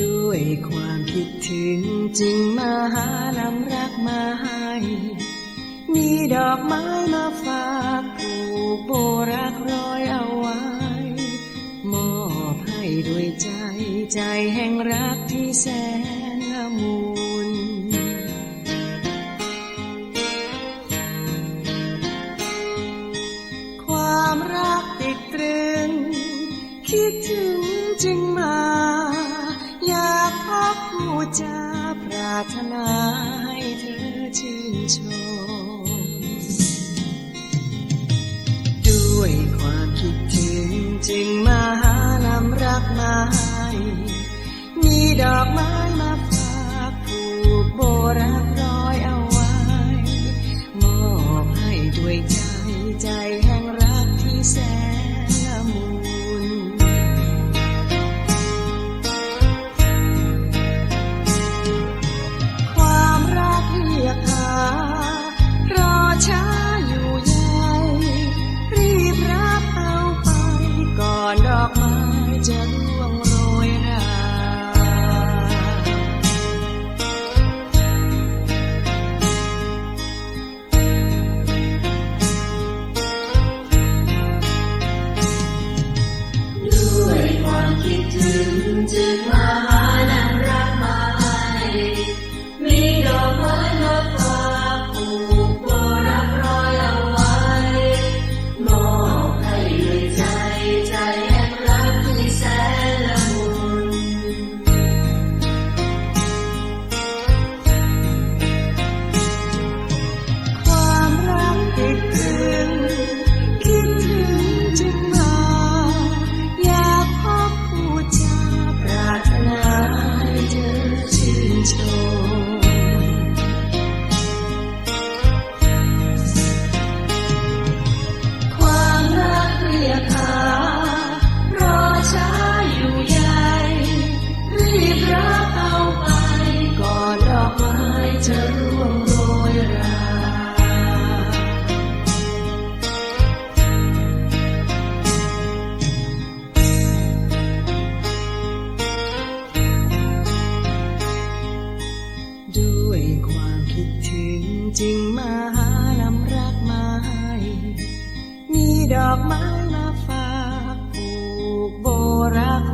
ด้วยความคิดถึงจึงมาหานำรักมาให้ มีดอกไม้มาฝากผูกโบรักรอยเอาไว้ มอบให้ด้วยใจใจแห่งรักที่แสนละมุนความรักติดตรึง คิดถึงจึงมา ผู้จาปรารถนาให้เธอชื่นชม ถึง ชื่ ความคิดถึงจึงมาหานำรักมาให้มีดอกไม้มาฝากผูกโบรัก